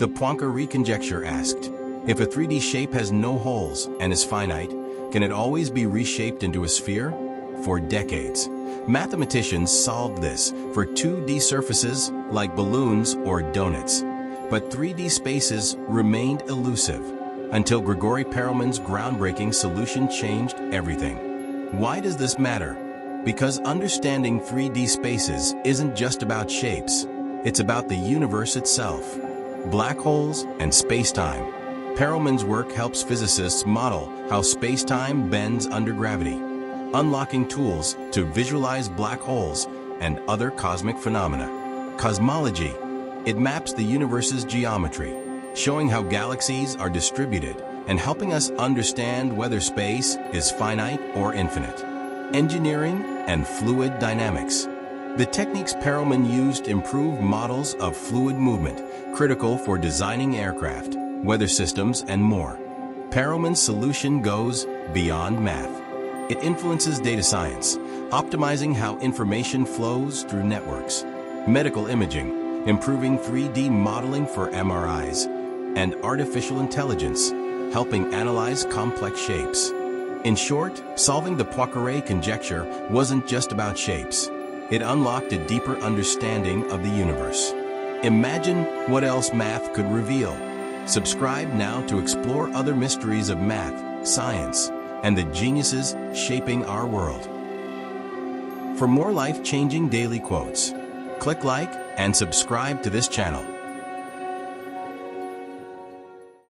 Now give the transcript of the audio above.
The Poincaré conjecture asked, if a 3D shape has no holes and is finite, can it always be reshaped into a sphere? For decades, mathematicians solved this for 2D surfaces like balloons or donuts. But 3D spaces remained elusive until Grigori Perelman's groundbreaking solution changed everything. Why does this matter? Because understanding 3D spaces isn't just about shapes. It's about the universe itself. Black holes and space-time. Perelman's work helps physicists model how space-time bends under gravity, unlocking tools to visualize black holes and other cosmic phenomena. Cosmology. It maps the universe's geometry, showing how galaxies are distributed and helping us understand whether space is finite or infinite. Engineering and fluid dynamics. The techniques Perelman used improve models of fluid movement, critical for designing aircraft, weather systems, and more. Perelman's solution goes beyond math. It influences data science, optimizing how information flows through networks, medical imaging, improving 3D modeling for MRIs, and artificial intelligence, helping analyze complex shapes. In short, solving the Poincaré conjecture wasn't just about shapes. It unlocked a deeper understanding of the universe. Imagine what else math could reveal. Subscribe now to explore other mysteries of math, science, and the geniuses shaping our world. For more life-changing daily quotes, click like and subscribe to this channel.